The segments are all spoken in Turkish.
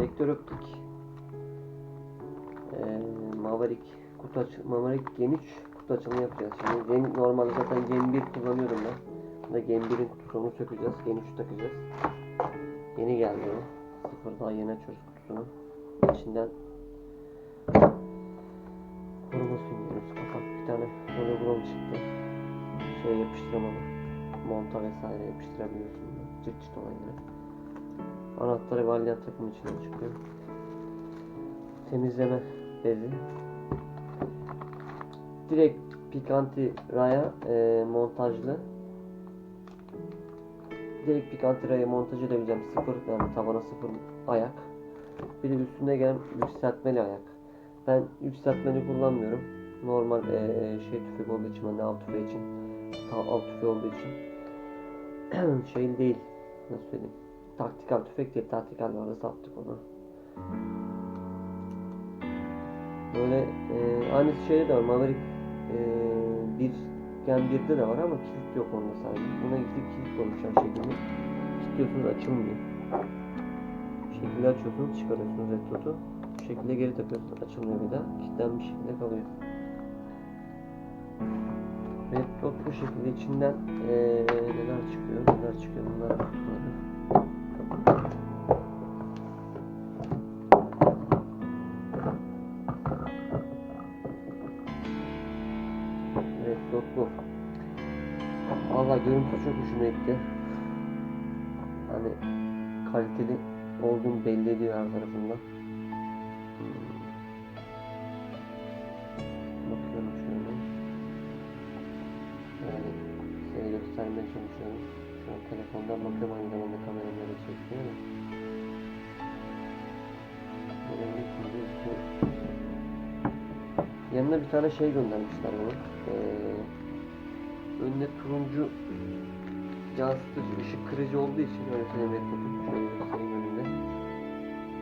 Vektör optik ee, Maverick kutu açı Maverick Gen 3 kutu açılımı yapacağız. Şimdi Gen, normalde zaten Gen 1 kullanıyorum ben. Bunda Gen 1'in kutusunu sökeceğiz. Gen 3 takacağız. Yeni geldi o. Sıfır daha yeni açıyoruz kutusunu. İçinden koruma süngeriz. Kapak bir tane hologram çıktı. Şey yapıştırmalı. Monta vesaire yapıştırabiliyorsun. Çıt çıt olayları. Anahtarı valyant takım içinden çıkıyor. Temizleme bezi. Direkt Picanti Raya e, montajlı. Direkt Picanti Raya montaj edebileceğim. Sıfır yani tavana sıfır ayak. Bir de üstüne gelen yükseltmeli ayak. Ben yükseltmeli kullanmıyorum. Normal e, şey tüfek olduğu için, hani av tüfeği için, av tüfeği olduğu için şey değil. Nasıl söyleyeyim? Taktikal tüfek değil, taktikal vardı sattık onu. Böyle e, aynı şeyde de var. Maverick e, bir Gen 1'de de var ama kilit yok onda sadece. Buna gidip kilit oluşan şekilde. Kilitliyorsunuz açılmıyor. Bu şekilde açıyorsunuz, çıkarıyorsunuz red. Bu şekilde geri takıyorsunuz, açılmıyor bir daha. Kilitlenmiş şekilde kalıyor. Red dot bu şekilde içinden e, neler çıkıyor, neler çıkıyor bunlar kutuları. Dot bu. Valla görüntüsü çok hoşuma gitti. Hani kaliteli olduğunu belli ediyor her tarafından. Hmm. Bakıyorum şöyle. Yani size göstermeye çalışıyorum. Şu an telefondan bakıyorum aynı zamanda kameramla da çekiyor. Böyle bir bu- Yanına bir tane şey göndermişler bana. Ee, önünde turuncu yansıtıcı ışık kırıcı olduğu için öyle söyleyeyim laptopun şöyle göstereyim önünde.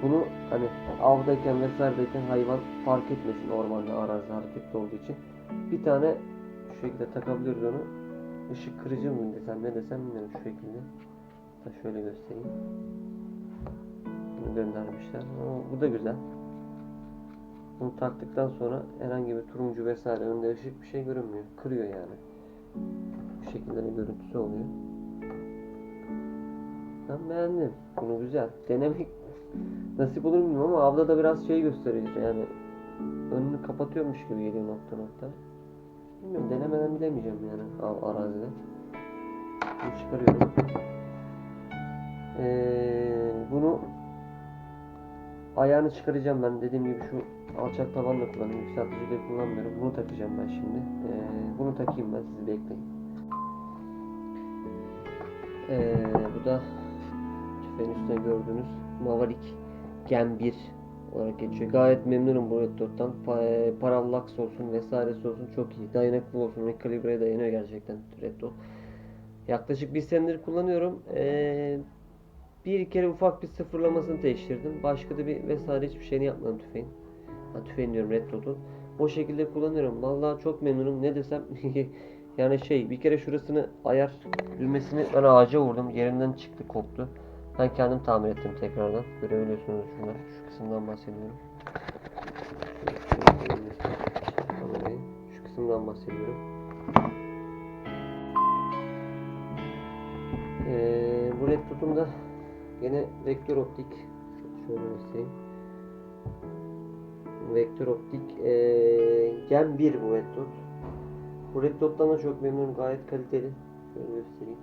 Bunu hani avdayken vesairedeyken hayvan fark etmesin ormanda arazi hareketli olduğu için. Bir tane şu şekilde takabiliyoruz onu. Işık kırıcı mı desem ne desem bilmiyorum şu şekilde. Da şöyle göstereyim. Bunu göndermişler. Ama bu da güzel. Bunu taktıktan sonra herhangi bir turuncu vesaire önünde ışık bir şey görünmüyor. Kırıyor yani. Bu şekilde bir görüntüsü oluyor. Ben beğendim. Bunu güzel. Denemek nasip olur mu ama avda da biraz şey gösterici yani. Önünü kapatıyormuş gibi geliyor nokta nokta. Bilmiyorum denemeden bilemeyeceğim yani av arazide. Bunu çıkarıyorum. Ee, bunu ayağını çıkaracağım ben dediğim gibi şu alçak tabanla kullanıyorum yükseltici de kullanmıyorum bunu takacağım ben şimdi Ee, bunu takayım ben sizi bekleyin ee, bu da tüfeğin üstüne gördüğünüz Maverick Gen 1 olarak geçiyor. Gayet memnunum bu Dot'tan. Pa- Parallax olsun vesairesi olsun çok iyi. Dayanıklı olsun. Kalibreye dayanıyor gerçekten Dot. Yaklaşık bir senedir kullanıyorum. Ee, bir kere ufak bir sıfırlamasını değiştirdim. Başka da bir vesaire hiçbir şeyini yapmadım tüfeğin. Ha, tüfeğin diyorum Red Dot'un. O şekilde kullanıyorum. Vallahi çok memnunum. Ne desem yani şey bir kere şurasını ayar düğmesini ben ağaca vurdum. Yerinden çıktı koptu. Ben kendim tamir ettim tekrardan. Görebiliyorsunuz şunlar. Şu kısımdan bahsediyorum. Şu kısımdan bahsediyorum. Ee, bu red tutumda yine vektör optik şöyle göstereyim. Vektör optik ee, gen 1 bu red dot. Bu red dot'tan da çok memnunum. Gayet kaliteli. Şöyle göstereyim.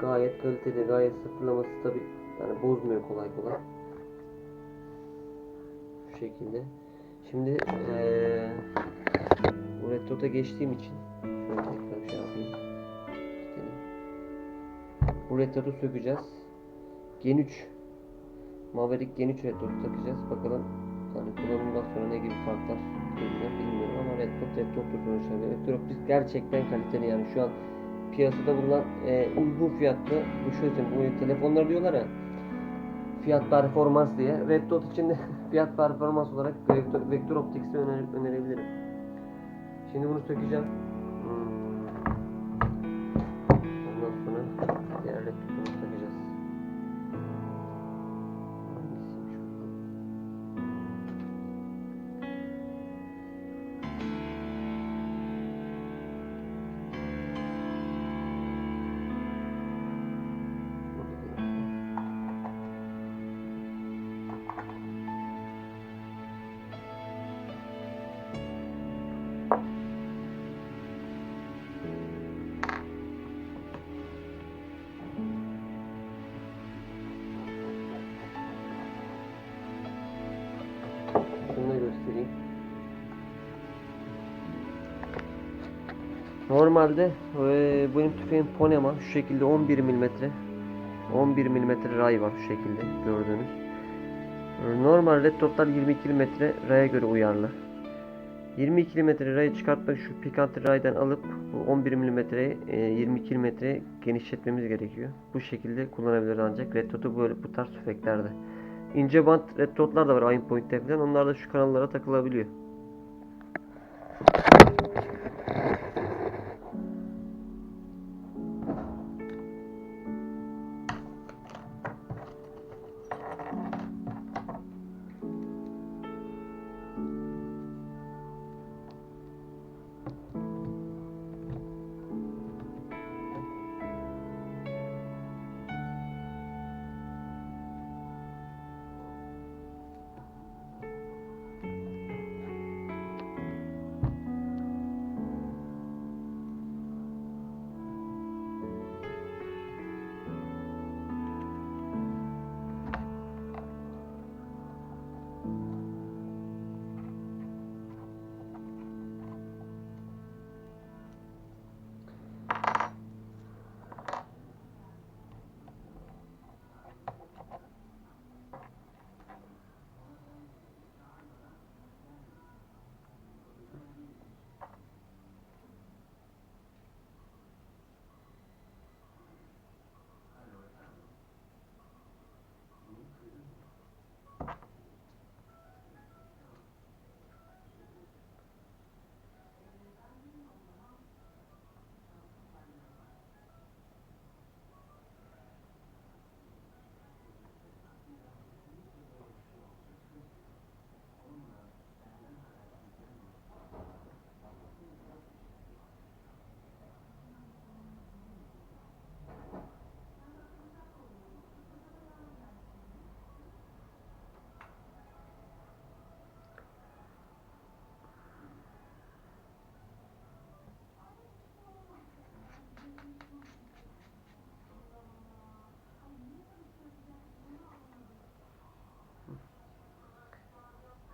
Gayet kaliteli, gayet sıfırlaması tabi yani bozmuyor kolay kolay. Şu şekilde. Şimdi ee, bu red dot'a geçtiğim için şöyle tekrar şey yapayım. Bu red dot'u sökeceğiz. Gen 3 Maverick Gen 3 red dot'u takacağız. Bakalım yani kullanımdan sonra ne gibi farklar göreceğim bilmiyorum ama red dot red dot'tur sonuçta. Vektör optik gerçekten kaliteli yani şu an piyasada bulunan e, uygun fiyatlı söyleyeyim, bu telefonlar diyorlar ya fiyat performans diye Red Dot için de fiyat performans olarak vektör, vektör optiks'i öner, önerebilirim. Şimdi bunu sökeceğim. Normalde e, benim tüfeğim Ponema şu şekilde 11 mm 11 mm ray var şu şekilde gördüğünüz. E, Normal dotlar 22 mm raya göre uyarlı. 22 mm rayı çıkartmak şu pikant raydan alıp bu 11 mm'yi e, 22 mm genişletmemiz gerekiyor. Bu şekilde kullanabiliriz ancak red dot'u böyle bu tarz tüfeklerde. İnce bant red dotlar da var aim point'te falan. Onlar da şu kanallara takılabiliyor.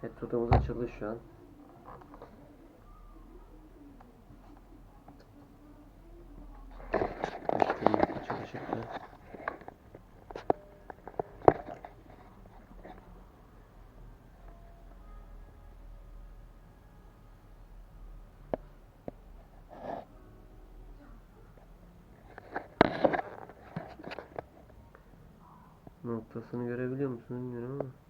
Evet tutamız açıldı şu an. Noktasını görebiliyor musun bilmiyorum ama.